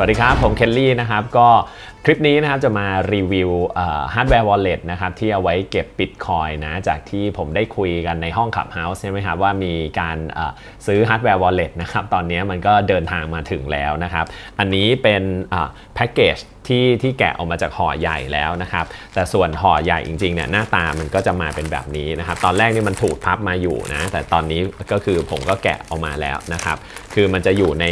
วัสดีครับ ผมเคลลี่นะครับ ก็คลิปนี้นะครับจะมารีวิวฮาร์ดแวร์วอลเล็ตนะครับที่เอาไว้เก็บบิตคอยนะจากที่ผมได้คุยกันในห้องขับเฮาส์ใช่ไหมครับว่ามีการซื้อฮาร์ดแวร์วอลเล็ตนะครับตอนนี้มันก็เดินทางมาถึงแล้วนะครับ อันนี้เป็นแพ็กเกจ ที่ที่แกะออกมาจากห่อใหญ่แล้วนะครับ แต่ส่วนห่อใหญ่จริงๆเนี่ยหน้าตามันก็จะมาเป็นแบบนี้นะครับ ตอนแรกนี่มันถูกพับมาอยู่นะ แต่ตอนนี้ก็คือผมก็แกะออกมาแล้วนะครับ คือมันจะอยู่ใน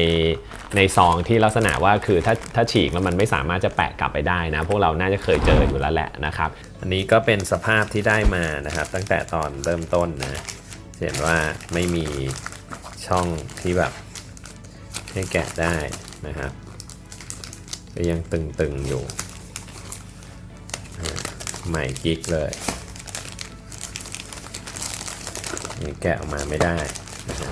ในซองที่ลักษณะว่าคือถ้าถ้าฉีกแล้วมันไม่สามารถจะแปะกลับไปได้นะ พวกเราน่าจะเคยเจออยู่แล้วแหละนะครับ อันนี้ก็เป็นสภาพที่ได้มานะครับ ตั้งแต่ตอนเริ่มต้นนะเห็นว่าไม่มีช่องที่แบบให้แกะได้นะครับ ก็ยังตึงๆอยู่ใหม่กิ๊กเลยนี่แกะออกมาไม่ได้นะฮะ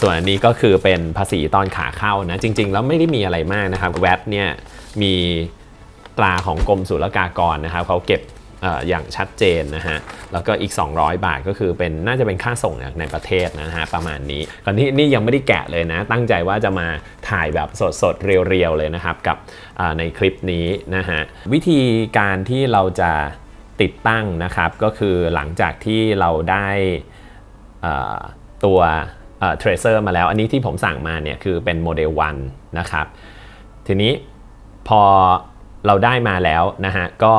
ส่วนอันนี้ก็คือเป็นภาษีตอนขาเข้านะ จริง ๆ แล้วไม่ได้มีอะไรมากนะครับแวดเนี่ยมีตราของกรมศุลกากรนะครับเขาเก็บ อย่างชัดเจนนะฮะ แล้วก็อีก 200 บาทก็คือเป็นน่าจะเป็นค่าส่งจากในประเทศนะฮะประมาณนี้ก่อนที่นี่ยังไม่ได้แกะเลยนะ ตั้งใจว่าจะมาถ่ายแบบสดๆ เรียวๆ เลยนะครับ กับในคลิปนี้นะฮะ วิธีการที่เราจะติดตั้งนะครับ ก็คือหลังจากที่เราได้ตัวเทรเซอร์มาแล้ว อันนี้ที่ผมสั่งมาเนี่ยคือเป็นโมเดล1นะครับ ทีนี้พอเราได้มาแล้วนะฮะก็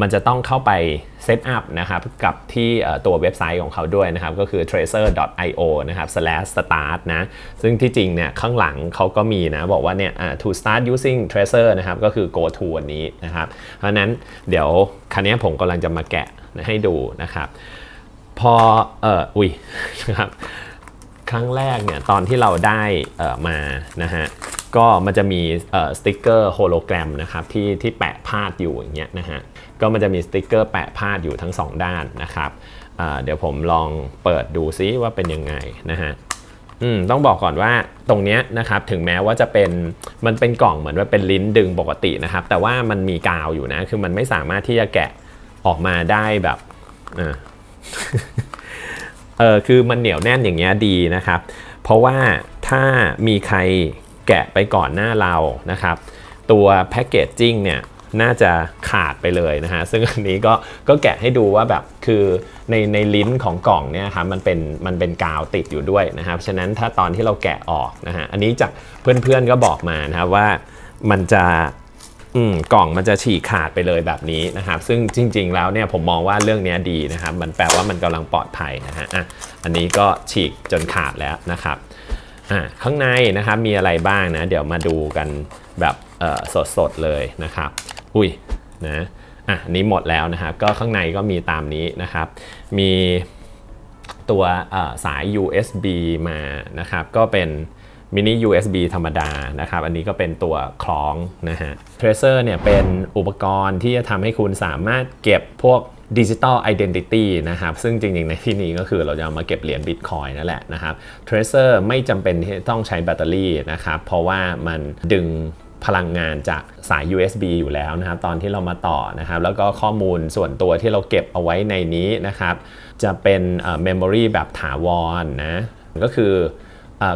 มันจะต้องเข้าไปเซตอัพนะครับกับที่ตัวเว็บไซต์ของเขาด้วยนะครับ ก็คือ tracer.io นะครับ slash start นะ ซึ่งที่จริงเนี่ยข้างหลังเขาก็มีนะ บอกว่าเนี่ย to start using tracer นะครับ ก็คือ go to อันนี้นะครับ เพราะนั้นเดี๋ยวคันนี้ผมกำลังจะมาแกะให้ดูนะครับ พอเอออุ้ยนะครับ ครั้งแรกเนี่ยตอนที่เราได้มานะฮะ ก็มันจะมีสติกเกอร์โฮโลแกรมนะครับที่ที่แปะพาดอยู่อย่างเงี้ยนะฮะก็มันจะมีสติกเกอร์แปะพาดอยู่ทั้งสองด้านนะครับเดี๋ยวผมลองเปิดดูซิว่าเป็นยังไงนะฮะอืมต้องบอกก่อนว่าตรงเนี้ยนะครับถึงแม้ว่าจะเป็นมันเป็นกล่องเหมือนว่าเป็นลิ้นดึงปกตินะครับ แต่ว่ามันมีกาวอยู่นะ คือมันไม่สามารถที่จะแกะออกมาได้แบบอ่าเออคือมันเหนียวแน่นอย่างเงี้ยดีนะครับ เพราะว่าถ้ามีใคร แกะไปก่อนหน้าเรานะครับ ตัวแพคเกจจิ้งเนี่ยน่าจะขาดไปเลยนะฮะ ซึ่งอันนี้ก็ก็แกะให้ดูว่าแบบคือในในลิ้นของกล่องเนี่ยครับมันเป็นมันเป็นกาวติดอยู่ด้วยนะครับฉะนั้นถ้าตอนที่เราแกะออกนะฮะอันนี้จากเพื่อนๆก็บอกมานะครับว่ามันจะกล่องมันจะฉีกขาดไปเลยแบบนี้นะครับ ซึ่งจริง ๆ แล้วเนี่ยผมมองว่าเรื่องนี้ดีนะครับ มันแปลว่ามันกำลังปลอดภัยนะฮะอะอันนี้ก็ฉีกจนขาดแล้วนะครับ อะข้างในนะครับมีอะไรบ้างนะ เดี๋ยวมาดูกันแบบสดๆเลยนะครับ อุ้ยนะอะนี้หมดแล้วนะครับ ก็ข้างในก็มีตามนี้นะครับ มีตัวสาย USB มานะครับ ก็เป็นมินิ USB ธรรมดานะครับ อันนี้ก็เป็นตัวคล้องนะฮะ Tracer เนี่ยเป็นอุปกรณ์ที่จะทำให้คุณสามารถเก็บพวก ดิจิ t a ล Identity นะครับซึ่งจริงๆ ในที่นี้ก็คือเราจะามาเก็บเหรียญ Bitcoin นั่นแหละนะครับ Tracer ไม่จำเป็นที่ต้องใช้แบตเตอรี่นะครับเพราะว่ามันดึงพลังงานจากสาย USB อยู่แล้วนะครับตอนที่เรามาต่อนะครับแล้วก็ข้อมูลส่วนตัวที่เราเก็บเอาไว้ในนี้นะครับจะเป็นเมมโมรีแบบถาวรนะก็คือ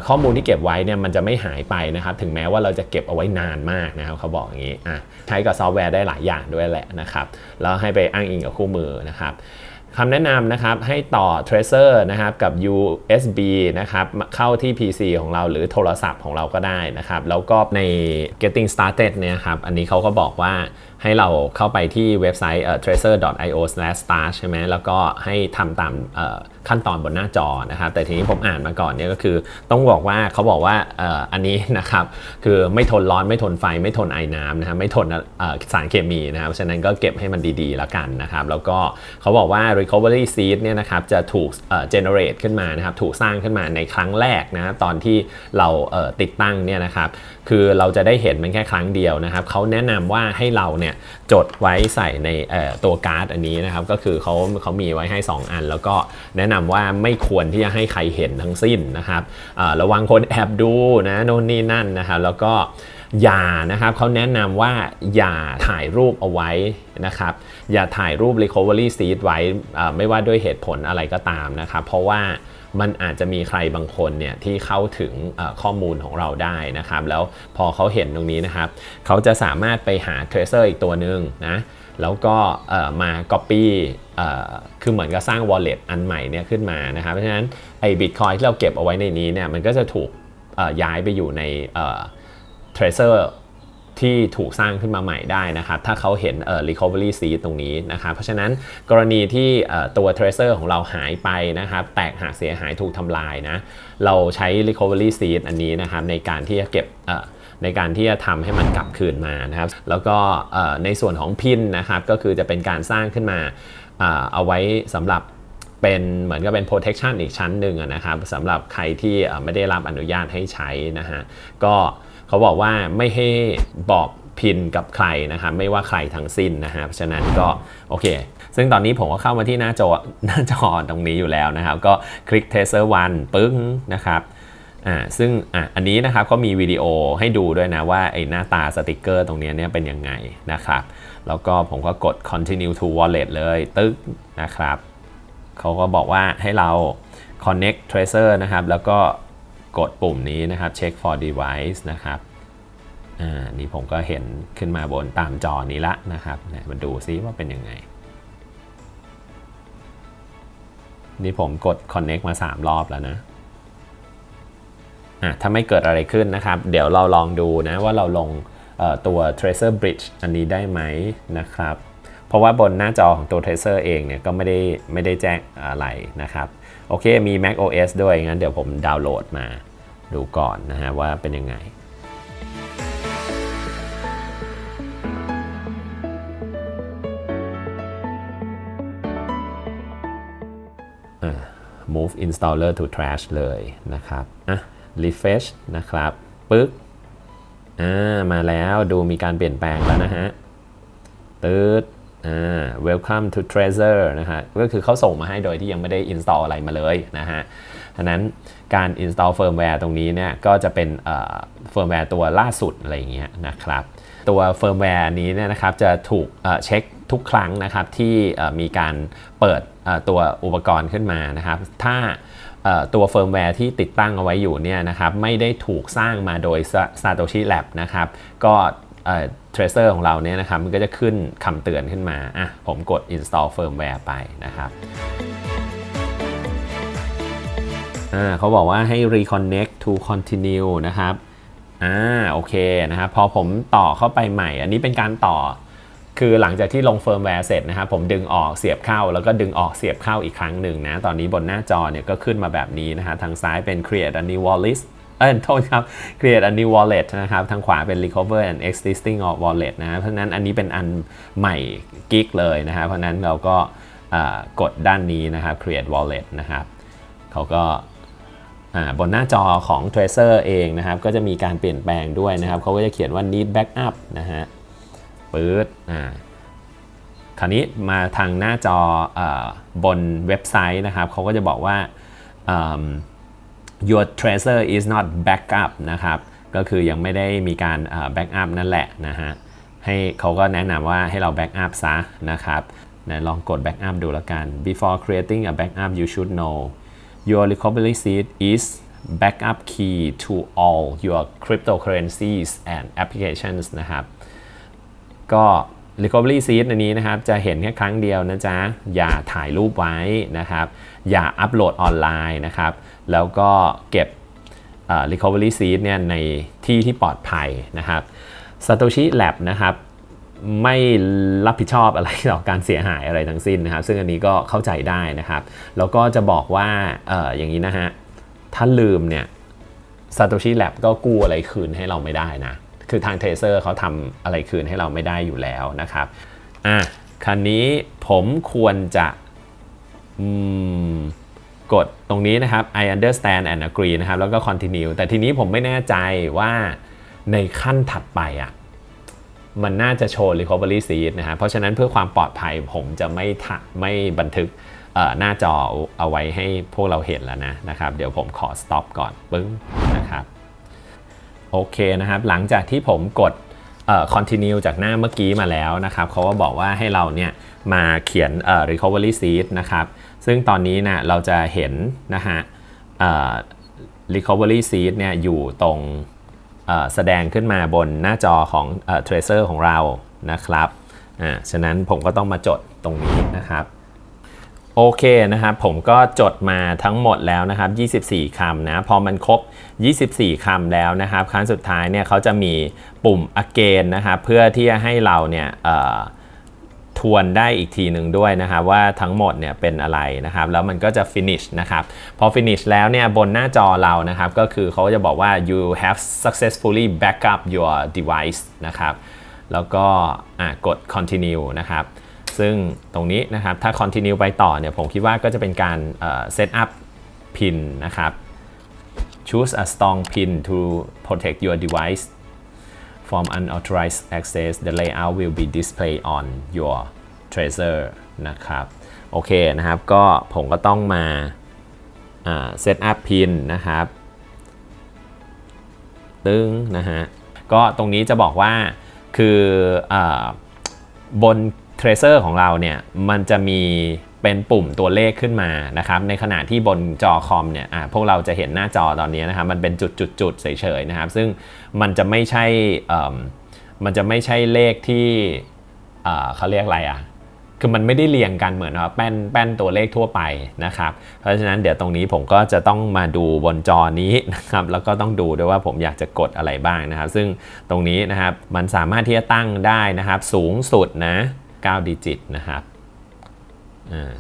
ข้อมูลที่เก็บไว้เนี่ยมันจะไม่หายไปนะครับ ถึงแม้ว่าเราจะเก็บเอาไว้นานมากนะครับเขาบอกอย่างนี้อะใช้กับซอฟต์แวร์ได้หลายอย่างด้วยแหละนะครับแล้วให้ไปอ้างอิงกับคู่มือนะครับคำแนะนำนะครับให้ต่อ Tracer นะครับกับ USB นะครับเข้าที่ PC ของเราหรือโทรศัพท์ของเราก็ได้นะครับ แล้วก็ใน getting started เนี่ยครับอันนี้เขาก็บอกว่าให้เราเข้าไปที่เว็บไซต์ tracer.io/start ใช่ไหมแล้วก็ให้ทำตามขั้นตอนบนหน้าจอนะครับ แต่ทีนี้ผมอ่านมาก่อนเนี่ยก็คือ ต้องบอกว่าเขาบอกว่าอ,อ,อันนี้นะครับคือไม่ทนร้อนไม่ทนไฟไม่ทนไอน้ำนะครับไม่ทนสารเคมีนะครับฉะนั้นก็เก็บให้มันดีๆแล้วกันนะครับ แล้วก็เขาบอกว่า recovery seed เนี่ยนะครับจะถูก generate ขึ้นมานะครับถูกสร้างขึ้นมาในครั้งแรกนะตอนที่เราเติดตั้งเนี่ยนะครับคือเราจะได้เห็นมันแค่ครั้งเดียวนะครับเขาแนะนำว่าให้เราเนี่ย จดไว้ใส่ในตัวการ์ดอันนี้นะครับ ก็คือเขาเขามีไว้ให้ 2 อัน แล้วก็แนะนำว่าไม่ควรที่จะให้ใครเห็นทั้งสิ้นนะครับระวังคนแอบดูนะโน่นนี่นั่นนะครับแล้วก็อย่านะครับเขาแนะนำว่าอย่าถ่ายรูปเอาไว้นะครับ อย่าถ่ายรูป recovery seed ไว้ไม่ว่าด้วยเหตุผลอะไรก็ตามนะครับ เพราะว่า มันอาจจะมีใครบางคนเนี่ยที่เข้าถึงข้อมูลของเราได้นะครับ แล้วพอเขาเห็นตรงนี้นะครับ เขาจะสามารถไปหา tracer อีกตัวหนึ่งนะแล้วก็มา copy เอ่อคือเหมือนกับสร้าง wallet อันใหม่เนี่ยขึ้นมานะครับ เพราะฉะนั้นไอ้ bitcoin ที่เราเก็บเอาไว้ในนี้เนี่ยมันก็จะถูกย้ายไปอยู่ในเอ่อ tracer ที่ถูกสร้างขึ้นมาใหม่ได้นะครับ ถ้าเขาเห็นเอ่อ recovery seed ตรงนี้นะครับ เพราะฉะนั้นกรณีที่ตัว tracer ของเราหายไปนะครับ แตกหักเสียหายถูกทำลายนะ เราใช้ recovery seed อันนี้นะครับในการที่จะเก็บเอ่อในการที่จะทำให้มันกลับคืนมานะครับ แล้วก็ในส่วนของพินนะครับก็คือจะเป็นการสร้างขึ้นมาเอ่อเอาไว้สำหรับเป็นเหมือนกับเป็น protection อีกชั้นหนึ่งนะครับสำหรับใครที่ไม่ได้รับอนุญาตให้ใช้นะฮะก็ เขาบอกว่าไม่ให้บอกพินกับใครนะครับไม่ว่าใครทั้งสิ้นนะฮะเพราะฉะนั้นก็โอเค ซึ่งตอนนี้ผมก็เข้ามาที่หน้าจอหน้าจอตรงนี้อยู่แล้วนะครับ ก็คลิก Tracer 1ปึ้งนะครับอ่าซึ่งอะอันนี้นะครับก็มีวิดีโอให้ดูด้วยนะว่าไอ้หน้าตาสติกเกอร์ตรงเนี้ยเนี่ยเป็นยังไงนะครับ แล้วก็ผมก็กด continue to wallet เลยตึ๊กนะครับเขาก็บอกว่าให้เรา connect tracer นะครับ แล้วก็ กดปุ่มนี้นะครับ check for device นะครับอ่านี่ผมก็เห็นขึ้นมาบนตามจอนี้ละนะครับมาดูซิว่าเป็นยังไง นี่ผมกด connect มา 3 รอบแล้วนะอะถ้าไม่เกิดอะไรขึ้นนะครับ เดี๋ยวเราลองดูนะว่าเราลงตัว tracer bridge อันนี้ได้ไหมนะครับ เพราะว่าบนหน้าจอของตัว tracer เองเนี่ยก็ไม่ได้ไม่ได้แจ้งอะไรนะครับ โอเคมี Mac OS ด้วยงั้นเดี๋ยวผมดาวน์โหลดมาดูก่อนนะฮะว่าเป็นยังไงอ move installer to trash เลยนะครับอะ refresh นะครับปึ๊กอ่ามาแล้วดูมีการเปลี่ยนแปลงแล้วนะฮะตืดอ่า welcome to Trezor นะฮะก็คือเขาส่งมาให้โดยที่ยังไม่ได้ install อะไรมาเลยนะฮะฉะนั้นการ install firmware ตรงนี้เนี่ยก็จะเป็นเอ่อ firmware ตัวล่าสุดอะไรอย่างเงี้ยนะครับตัว firmware นี้เนี่ยนะครับจะถูกเช็คทุกครั้งนะครับที่มีการเปิดตัวอุปกรณ์ขึ้นมานะครับ ถ้าตัวเฟิร์มแวร์ที่ติดตั้งเอาไว้อยู่เนี่ยนะครับไม่ได้ถูกสร้างมาโดย Satoshi Lab นะครับก็ เทรเซอร์ของเราเนี่ยนะครับมันก็จะขึ้นคำเตือนขึ้นมาอะผมกด install firmware ไปนะครับอ่าเขาบอกว่าให้ reconnect to continue นะครับอ่าโอเคนะครับพอผมต่อเข้าไปใหม่ อันนี้เป็นการต่อ คือหลังจากที่ลงเฟิร์มแวร์เสร็จนะครับผมดึงออกเสียบเข้า แล้วก็ดึงออกเสียบเข้าอีกครั้งหนึ่งนะ ตอนนี้บนหน้าจอเนี่ยก็ขึ้นมาแบบนี้นะฮะทางซ้ายเป็น create a new wallet เอ้ยโทษครับ create a new wallet นะครับ ทางขวาเป็น recover an existing wallet นะ เพราะนั้นอันนี้เป็นอันใหม่กิ๊กเลยนะครับ เพราะนั้นเราก็กดด้านนี้นะครับ create wallet นะครับเขาก็บนหน้าจอของ Tracer เองนะครับ ก็จะมีการเปลี่ยนแปลงด้วยนะครับ เขาก็จะเขียนว่า need backup นะฮะปื๊ดอ่าคราวนี้มาทางหน้าจออบนเว็บไซต์นะครับ เขาก็จะบอกว่า your tracer is not backup นะครับ ก็คือยังไม่ได้มีการเอ่อ backup นั่นแหละนะฮะ ให้เขาก็แนะนำว่าให้เรา backup ซะนะครับนะลองกด backup ดูแล้วกัน before creating a backup you should know your recovery seed is backup key to all your cryptocurrencies and applications นะครับ ก็ Recovery Seed อันนี้นะครับ จะเห็นแค่ครั้งเดียวนะจ๊ะ อย่าถ่ายรูปไว้นะครับ อย่าอัปโหลดออนไลน์นะครับ แล้วก็เก็บเอ่อ Recovery Seed เนี่ยในที่ที่ปลอดภัยนะครับ Satoshi Lab นะครับไม่รับผิดชอบอะไรต่อการเสียหายอะไรทั้งสิ้นนะครับ ซึ่งอันนี้ก็เข้าใจได้นะครับ แล้วก็จะบอกว่าอออย่างนี้นะฮะ ถ้าลืมเนี่ย Satoshi Lab ก็กู้อะไรคืนให้เราไม่ได้นะ คือทางเทเซอร์เขาทำอะไรคืนให้เราไม่ได้อยู่แล้วนะครับอะคันนี้ผมควรจะกดตรงนี้นะครับ I understand and agree นะครับ แล้วก็ continue แต่ทีนี้ผมไม่แน่ใจว่าในขั้นถัดไปอะมันน่าจะโชว์ recovery seed นะฮะ เพราะฉะนั้นเพื่อความปลอดภัยผมจะไม่ทไม่บันทึกหน้าจอเอาไว้ให้พวกเราเห็นแล้วนะนะครับ เดี๋ยวผมขอ stop ก่อนปึ้ง โอเคนะครับ หลังจากที่ผมกดเอ่อ continue จากหน้าเมื่อกี้มาแล้วนะครับเขาก็บอกว่าให้เราเนี่ยมาเขียนเอ่อ recovery seed นะครับ ซึ่งตอนนี้นะเราจะเห็นนะฮะเอ่อ recovery seed เนี่ยอยู่ตรงเอ่อแสดงขึ้นมาบนหน้าจอของเอ่อ tracer ของเรานะครับอ่าฉะนั้นผมก็ต้องมาจดตรงนี้นะครับ โอเคนะครับ ผมก็จดมาทั้งหมดแล้วนะครับ 24คำนะ พอมันครบ 24คำแล้วนะครับ ครั้งสุดท้ายเนี่ยเขาจะมีปุ่ม again นะครับเพื่อที่จะให้เราเนี่ยทวนได้อีกทีหนึ่งด้วยนะครับว่าทั้งหมดเนี่ยเป็นอะไรนะครับ แล้วมันก็จะ finish นะครับ พอ finish แล้วเนี่ยบนหน้าจอเรานะครับ ก็คือเขาจะบอกว่า you have successfully backup your device นะครับ แล้วก็กด continue นะครับ ซึ่งตรงนี้นะครับถ้า continue ไปต่อเนี่ยผมคิดว่าก็จะเป็นการ set up pin นะครับ choose a strong pin to protect your device from unauthorized access the layout will be displayed on your tracer นะครับ โอเคนะครับ ก็ผมก็ต้องมาอ่า set up pin นะครับ ตึงนะฮะ ก็ตรงนี้จะบอกว่าคืออบน Tracer ของเราเนี่ย มันจะมี เป็นปุ่มตัวเลขขึ้นมานะครับในขณะที่บนจอคอมเนี่ยอะพวกเราจะเห็นหน้าจอตอนนี้นะครับมันเป็นจุดๆๆเฉยๆนะครับ ซึ่งมันจะไม่ใช่เออมันจะไม่ใช่เลขที่เอ่อเขาเรียกอะไรอะคือมันไม่ได้เรียงกันเหมือนว่าแป้นแป้นตัวเลขทั่วไปนะครับ เพราะฉะนั้นเดี๋ยวตรงนี้ผมก็จะต้องมาดูบนจอนี้นะครับ แล้วก็ต้องดูด้วยว่าผมอยากจะกดอะไรบ้างนะครับ ซึ่งตรงนี้นะครับมันสามารถที่จะตั้งได้นะครับ สูงสุดนะ9ดิจิตนะครับ อ่า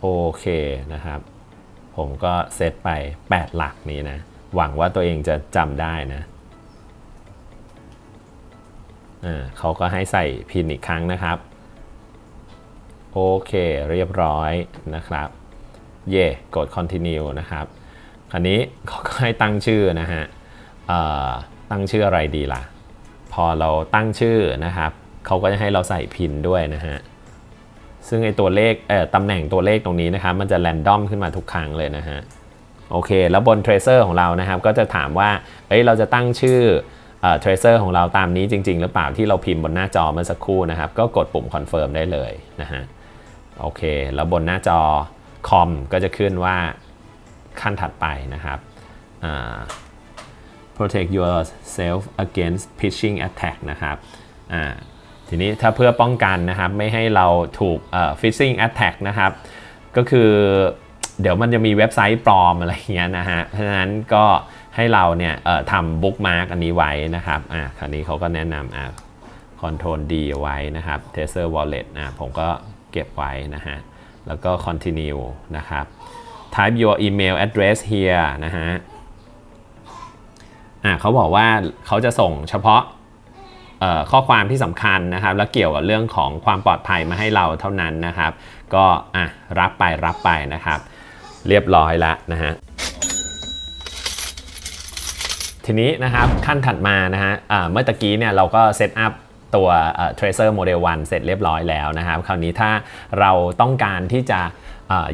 โอเคนะครับ ผมก็เซตไป 8 หลักนี้นะ หวังว่าตัวเองจะจำได้นะอ่าเขาก็ให้ใส่พินอีกครั้งนะครับ โอเคเรียบร้อยนะครับ เย่กด continue นะครับคราวนี้เขาก็ให้ตั้งชื่อนะฮะตั้งชื่ออะไรดีล่ะ พอเราตั้งชื่อนะครับ เขาก็จะให้เราใส่พินด้วยนะฮะ ซึ่งไอตัวเลขเอ่อตำแหน่งตัวเลขตรงนี้นะครับมันจะแรนดอมขึ้นมาทุกครั้งเลยนะฮะโอเค แล้วบน Tracer ของเรานะครับ ก็จะถามว่าเอ้ยเราจะตั้งชื่อเอ่อ Tracer ของเราตามนี้จริง ๆ หรือเปล่าที่เราพิมพ์บนหน้าจอเมื่อสักครู่นะครับ ก็กดปุ่ม Confirm ได้เลยนะฮะโอเค แล้วบนหน้าจอคอมก็จะขึ้นว่าขั้นถัดไปนะครับอ่า protect yourself against phishing attack นะครับอ่า ทีนี้ถ้าเพื่อป้องกันนะครับไม่ให้เราถูก phishing attack นะครับก็คือเดี๋ยวมันจะมีเว็บไซต์ปลอมอะไรเงี้ยนะฮะเพราะฉะนั้นก็ให้เราเนี่ยทำบุ๊กมาร์กอันนี้ไว้นะครับอ่าคราวนี้เขาก็แนะนำอ่า Control D ไว้นะครับ Tether Wallet อ่าผมก็เก็บไว้นะฮะแล้วก็ Continue นะครับ Type your email address here นะฮะอ่าเขาบอกว่าเขาจะส่งเฉพาะ ข้อความที่สำคัญนะครับ แล้วเกี่ยวกับเรื่องของความปลอดภัยมาให้เราเท่านั้นนะครับ ก็อะรับไปรับไปนะครับ เรียบร้อยแล้วนะฮะทีนี้นะครับขั้นถัดมานะฮะเมื่อตะกี้เนี่ยเราก็เซตอัพตัว Tracer Model 1 เสร็จเรียบร้อยแล้วนะครับ คราวนี้ถ้าเราต้องการที่จะ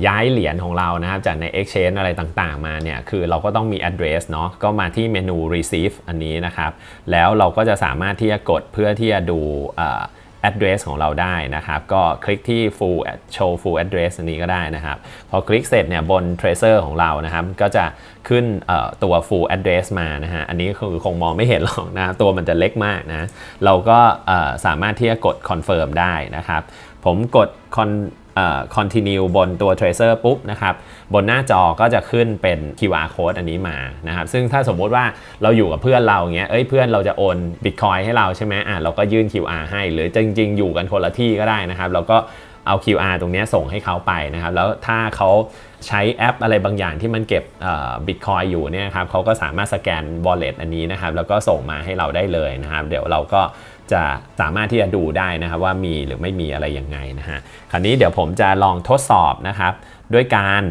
ย้ายเหรียญของเรานะครับจากใน Exchange อะไรต่างๆ มาเนี่ยคือเราก็ต้องมี address เนาะก็มาที่เมนู receive อันนี้นะครับ แล้วเราก็จะสามารถที่จะกดเพื่อที่จะดูอ่อ address ของเราได้นะครับ ก็คลิกที่ full show full address อันนี้ก็ได้นะครับ พอคลิกเสร็จเนี่ยบน tracer ของเรานะครับ ก็จะขึ้นตัว full address มานะฮะ อันนี้คือคงมองไม่เห็นหรอกนะ ตัวมันจะเล็กมากนะ เราก็สามารถที่จะกด confirm ได้นะครับ ผมกด con เอ่อ continue บนตัว tracer ปุ๊บนะครับบนหน้าจอก็จะขึ้นเป็น QR code อันนี้มานะครับซึ่งถ้าสมมุติว่าเราอยู่กับเพื่อนเราเงี้ยเอ้ยเพื่อนเราจะโอน Bitcoin ให้เราใช่ไหมอะเราก็ยื่น QR ให้ หรือจริง ๆ อยู่กันคนละที่ก็ได้นะครับเราก็เอา QR ตรงนี้ส่งให้เขาไปนะครับ แล้วถ้าเขาใช้แอปอะไรบางอย่างที่มันเก็บบิตคอยอยู่เนี่ยครับเขาก็สามารถสแกน wallet อันนี้นะครับ แล้วก็ส่งมาให้เราได้เลยนะครับ เดี๋ยวเราก็ จะสามารถที่จะดูได้นะครับว่ามีหรือไม่มีอะไรยังไงนะฮะคราวนี้เดี๋ยวผมจะลองทดสอบนะครับ ด้วยการ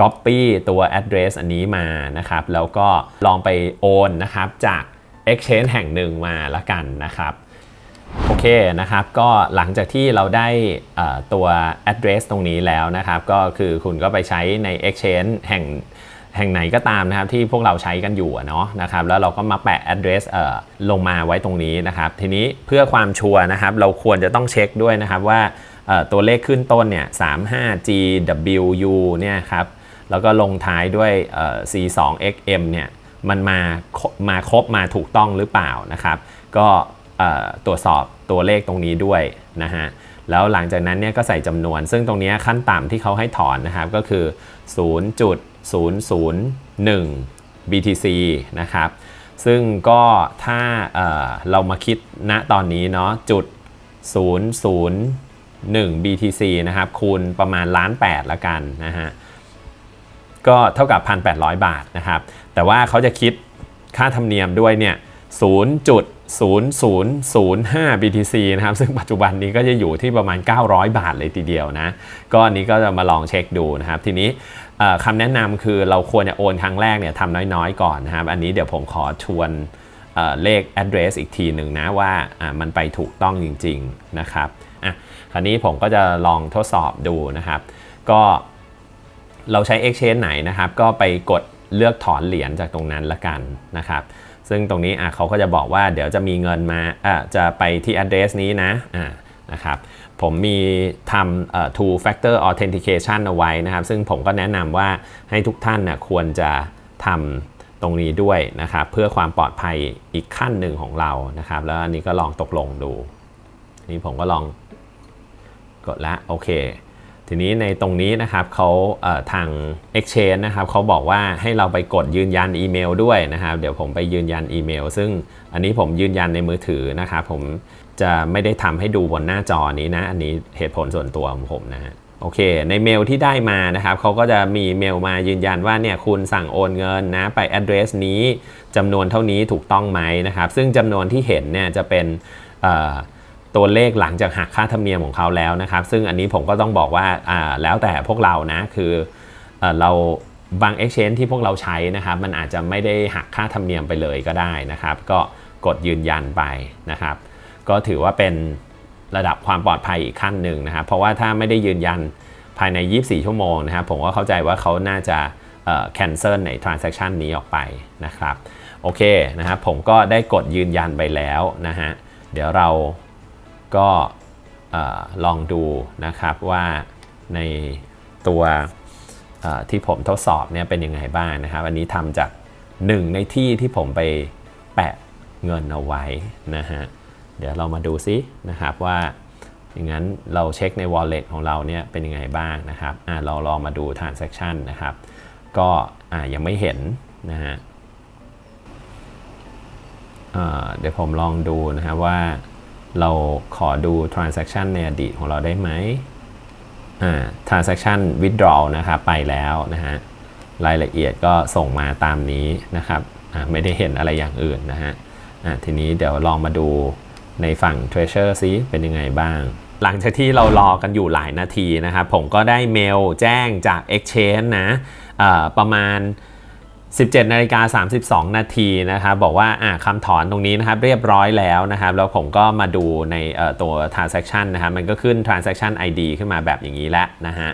Copy ตัว address อันนี้มานะครับ แล้วก็ลองไปโอนนะครับจาก Exchange แห่งหนึ่งมาละกันนะครับโอเคนะครับก็หลังจากที่เราได้เอ่อตัว address ตรงนี้แล้วนะครับ ก็คือคุณก็ไปใช้ใน exchange แห่ง แห่งไหนก็ตามนะครับที่พวกเราใช้กันอยู่เนาะนะครับแล้วเราก็มาแปะ address เอ่อลงมาไว้ตรงนี้นะครับ ทีนี้เพื่อความชัวร์นะครับ เราควรจะต้องเช็คด้วยนะครับว่าเอ่อตัวเลขขึ้นต้นเนี่ย 35GWU เนี่ยครับแล้วก็ลงท้ายด้วยเอ่อ C2XM เนี่ยมันมามาครบมาถูกต้องหรือเปล่านะครับ ก็เอ่อตรวจสอบตัวเลขตรงนี้ด้วยนะฮะ แล้วหลังจากนั้นเนี่ยก็ใส่จำนวน ซึ่งตรงนี้ขั้นต่ำที่เขาให้ถอนนะครับก็คือ 0.001 BTC นะครับซึ่งก็ถ้าเเรามาคิดณตอนนี้เนาะจุด 001 BTC นะครับคูณประมาณล้าน8ละกันนะฮะก็เท่ากับ 1,800 บาทนะครับ แต่ว่าเขาจะคิดค่าธรรมเนียมด้วยเนี่ย 0. 0005 BTC นะครับ ซึ่งปัจจุบันนี้ก็จะอยู่ที่ประมาณ 900 บาทเลยทีเดียวนะ ก็อันนี้ก็จะมาลองเช็คดูนะครับ ทีนี้คำแนะนำคือเราควรจะโอนครั้งแรกเนี่ยทำน้อยๆ ก่อนนะครับ อันนี้เดี๋ยวผมขอชวนเเลข address อีกทีหนึ่งนะว่ามันไปถูกต้องจริง ๆ นะครับอะคราวนี้ผมก็จะลองทดสอบดูนะครับ ก็เราใช้ Exchange ไหนนะครับ ก็ไปกดเลือกถอนเหรียญจากตรงนั้นละกันนะครับ ซึ่งตรงนี้เขาก็จะบอกว่าเดี๋ยวจะมีเงินมาะจะไปที่ address นี้นะะนะครับผมมีทำ two factor authentication เอาไว้นะครับ ซึ่งผมก็แนะนำว่าให้ทุกท่านนะควรจะทำตรงนี้ด้วยนะครับ เพื่อความปลอดภัยอีกขั้นหนึ่งของเรานะครับ แล้วอันนี้ก็ลองตกลงดูนนี่ผมก็ลองกดละโอเค ทีนี้ในตรงนี้นะครับเขาเทาง Exchange นะครับเขาบอกว่าให้เราไปกดยืนยันอีเมลด้วยนะครับ เดี๋ยวผมไปยืนยันอีเมล ซึ่งอันนี้ผมยืนยันในมือถือนะครับผมจะไม่ได้ทำให้ดูบนหน้าจอนี้นะ อันนี้เหตุผลส่วนตัวของผมนะฮะโอเค ในเมลที่ได้มานะครับเขาก็จะมีเมลมายืนยันว่าเนี่ยคุณสั่งโอนเงินนะไป address นี้จำนวนเท่านี้ถูกต้องไหมนะครับ ซึ่งจำนวนที่เห็นเนี่ยจะเป็นอ ตัวเลขหลังจากหักค่าธรรมเนียมของเขาแล้วนะครับ ซึ่งอันนี้ผมก็ต้องบอกว่าอ่าแล้วแต่พวกเรานะคือเอ่อเราบาง exchange ที่พวกเราใช้นะครับมันอาจจะไม่ได้หักค่าธรรมเนียมไปเลยก็ได้นะครับ ก็กดยืนยันไปนะครับ ก็ถือว่าเป็นระดับความปลอดภัยอีกขั้นหนึ่งนะครับ เพราะว่าถ้าไม่ได้ยืนยันภายใน 24 ชั่วโมงนะครับ ผมก็เข้าใจว่าเขาน่าจะ cancel ใน transaction นี้ออกไปนะครับ โอเคนะครับผมก็ได้กดยืนยันไปแล้วนะฮะเดี๋ยวเรา ก็ลองดูนะครับว่าในตัวที่ผมทดสอบเนี่ยเป็นยังไงบ้างนะครับ อันนี้ทำจากหนึ่งในที่ที่ผมไปแปะเงินเอาไว้นะฮะ เดี๋ยวเรามาดูซินะครับว่าอย่างนั้นเราเช็คใน wallet ของเราเนี่ยเป็นยังไงบ้างนะครับอ่าเราลองมาดู transaction นะครับ ก็อ่ายังไม่เห็นนะฮะเอ่อเดี๋ยวผมลองดูนะครับว่า เราขอดู transaction ในอดีตของเราได้ไหมอ่า transaction withdrawal นะครับไปแล้วนะฮะรายละเอียดก็ส่งมาตามนี้นะครับอ่าไม่ได้เห็นอะไรอย่างอื่นนะฮะอ่าทีนี้เดี๋ยวลองมาดูในฝั่ง treasure ซิเป็นยังไงบ้าง หลังจากที่เรารอกันอยู่หลายนาทีนะครับ ผมก็ได้เมลแจ้งจาก exchange นะอ่าประมาณ 17นาฬิกา32 นาทีนะครับบอกว่าคำถอนตรงนี้นะครับเรียบร้อยแล้วนะครับ แล้วผมก็มาดูในตัว transaction นะครับมันก็ขึ้น transaction ID ขึ้นมาแบบอย่างนี้แล้วนะฮะ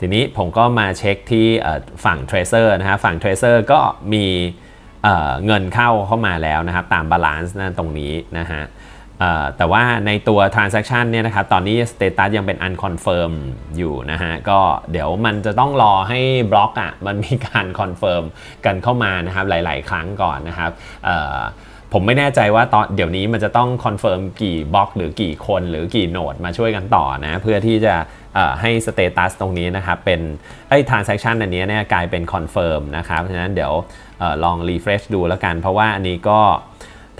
ทีนี้ผมก็มาเช็คที่ฝั่ง Tracer นะฮะฝั่ง Tracer ก็มีเอ่อเงินเข้าเข้ามาแล้วนะครับ ตาม balance นั่นตรงนี้นะฮะ แต่ว่าในตัว transaction เนี่ยนะครับตอนนี้ status ยังเป็น unconfirm อยู่นะฮะ ก็เดี๋ยวมันจะต้องรอให้บล็อกอะมันมีการ confirm กันเข้ามานะครับหลาย ๆ ครั้งก่อนนะครับผมไม่แน่ใจว่าตอนเดี๋ยวนี้มันจะต้องคอนเฟิร์มกี่บล็อกหรือกี่คนหรือกี่โนดมาช่วยกันต่อนะเพื่อที่จะให้สเตตัสตรงนี้นะครับเป็นไอ้ transaction อันนี้เนี่ยกลายเป็นคอนเฟิร์มนะครับเพราะฉะนั้นเดี๋ยวออลอง refresh ดูแล้วกัน เพราะว่าอันนี้ก็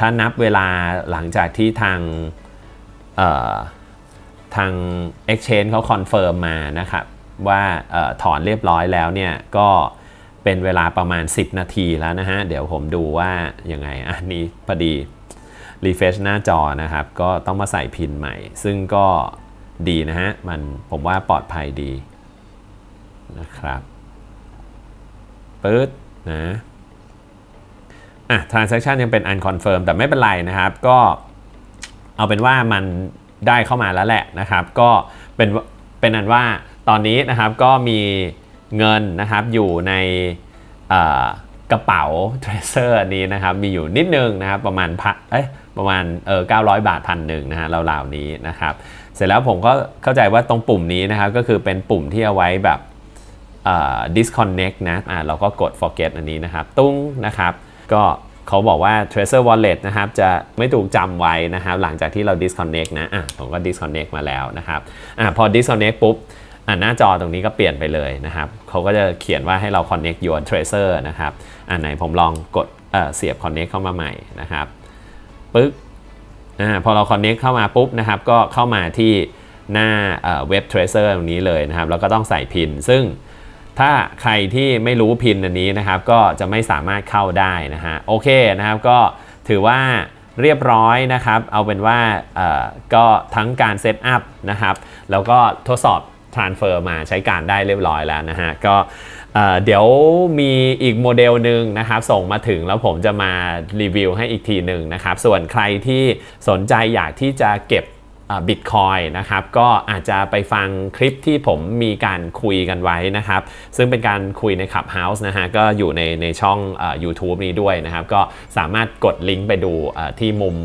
ถ้านับเวลาหลังจากที่ทางทาง exchange เขาคอนเฟิร์มมานะครับว่าออถอนเรียบร้อยแล้วเนี่ยก็เป็นเวลาประมาณ 10 นาทีแล้วนะฮะ เดี๋ยวผมดูว่ายังไงอันนี้พอดี refresh หน้าจอนะครับ ก็ต้องมาใส่พินใหม่ ซึ่งก็ดีนะฮะ มันผมว่าปลอดภัยดีนะครับปึ๊ดนะ อะ transaction ยังเป็น unconfirm แต่ไม่เป็นไรนะครับ ก็เอาเป็นว่ามันได้เข้ามาแล้วแหละนะครับ ก็เป็นเป็นอันว่าตอนนี้นะครับก็มีเงินนะครับอยู่ในกระเป๋าเทรเซอร์นี้นะครับมีอยู่นิดนึงนะครับประมาณพันเอ้ยประมาณเออ900 บาทพันหนึ่งนะฮะราวๆนี้นะครับ เสร็จแล้วผมก็เข้าใจว่าตรงปุ่มนี้นะครับก็คือเป็นปุ่มที่เอาไว้แบบ disconnect นะอ่าเราก็กด forget อันนี้นะครับ ตุ้งนะครับ ก็เขาบอกว่า Tracer Wallet นะครับจะไม่ถูกจำไว้นะครับหลังจากที่เรา disconnect นะอะผมก็ disconnect มาแล้วนะครับอะพอ disconnect ปุ๊บอะหน้าจอตรงนี้ก็เปลี่ยนไปเลยนะครับเขาก็จะเขียนว่าให้เรา connect your tracer นะครับอะไหนผมลองกดเอ่อเสียบ connect เข้ามาใหม่นะครับปึ๊กอ่าพอเรา connect เข้ามาปุ๊บนะครับก็เข้ามาที่หน้าเว็บ Tracer ตรงนี้เลยนะครับแล้วก็ต้องใส่พินซึ่ง ถ้าใครที่ไม่รู้พินอันนี้นะครับ ก็จะไม่สามารถเข้าได้นะฮะโอเคนะครับก็ถือว่าเรียบร้อยนะครับ เอาเป็นว่าก็ทั้งการเซตอัพนะครับ แล้วก็ทดสอบ transfer มาใช้การได้เรียบร้อยแล้วนะฮะก็เดี๋ยวมีอีกโมเดลหนึ่งนะครับ ส่งมาถึงแล้วผมจะมารีวิวให้อีกทีหนึ่งนะครับ ส่วนใครที่สนใจอยากที่จะเก็บ บิตคอยนะครับก็อาจจะไปฟังคลิปที่ผมมีการคุยกันไว้นะครับ ซึ่งเป็นการคุยใน Clubhouse นะฮะก็อยู่ในในช่องเออ YouTube นี้ด้วยนะครับ ก็สามารถกดลิงก์ไปดูที่มุม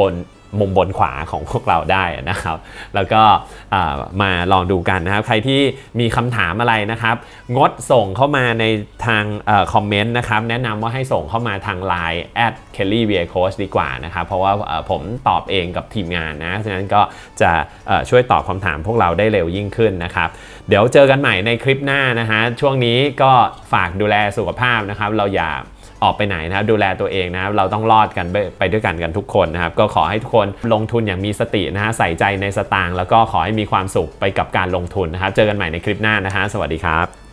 บน มุมบนขวาของพวกเราได้นะครับ แล้วก็มาลองดูกันนะครับ ใครที่มีคำถามอะไรนะครับ งดส่งเข้ามาในทางคอมเมนต์นะครับ แนะนำว่าให้ส่งเข้ามาทาง Line at kelly v a coach ดีกว่านะครับ เพราะว่าผมตอบเองกับทีมงานนะ ฉะนั้นก็จะช่วยตอบคำถามพวกเราได้เร็วยิ่งขึ้นนะครับ เดี๋ยวเจอกันใหม่ในคลิปหน้านะฮะ ช่วงนี้ก็ฝากดูแลสุขภาพนะครับ เราอย่า ออกไปไหนนะครับ ดูแลตัวเองนะครับ เราต้องรอดกันไปไปด้วยกันกันทุกคนนะครับ ก็ขอให้ทุกคนลงทุนอย่างมีสตินะฮะใส่ใจในสตางค์แล้วก็ขอให้มีความสุขไปกับการลงทุนนะครับ เจอกันใหม่ในคลิปหน้านะฮะสวัสดีครับ